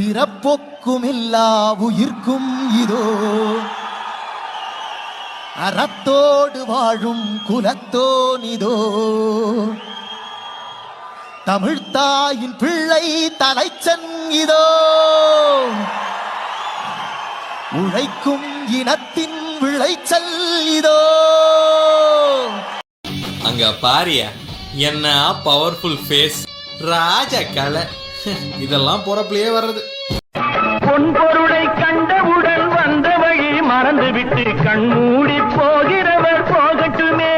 பிறப்பொக்கும் இல்லா உயிர்க்கும் இதோ. அறத்தோடு வாழும் குலத்தோனிதோ தமிழ்த்தாயின் பிள்ளை தலைச்சன் இதோ. உழைக்கும் இனத்தின் விளைச்சல் இதோ. அங்க பாரிய என்ன பவர்ஃபுல் ஃபேஸ் ராஜ கலை. இதெல்லாம் பொறப்புலயே வர்றது. பொன் பொருளை கண்டவுடன் வந்த வழி மறந்துவிட்டு கண்மூடி போகிறவர் போகட்டுமே.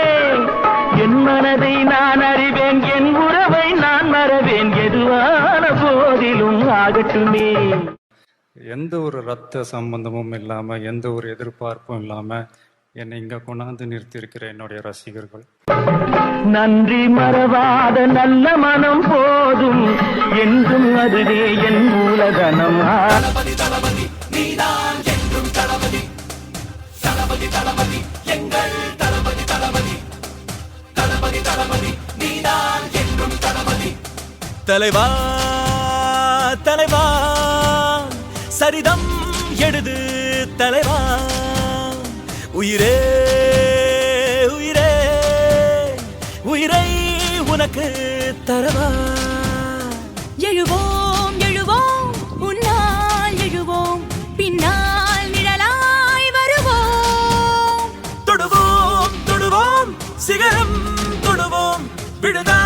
என் மனதை நான் அறிவேன் என் உறவை நான் மறவேன். எதுவான போதிலும் ஆகட்டுமே. எந்த ஒரு ரத்த சம்பந்தமும் இல்லாம எந்த ஒரு எதிர்பார்ப்பும் இல்லாம என்னை இங்க கொண்டாந்து நிறுத்தியிருக்கிற என்னுடைய ரசிகர்கள். நன்றி மறவாத நல்ல மனம் போதும். என்றும் அதுவே என் மூலதனம். தலைவா தலைவா சரிதம் எழுது தலைவா. உயிரே உயிரே உயிரை உனக்கு தரவா? எழுவோம் எழுவோம் முன்னால் எழுவோம் பின்னால் நிழலாய் வருவோம். தொடுவோம் தொடுவோம் சிகரம் தொடுவோம் விழுதா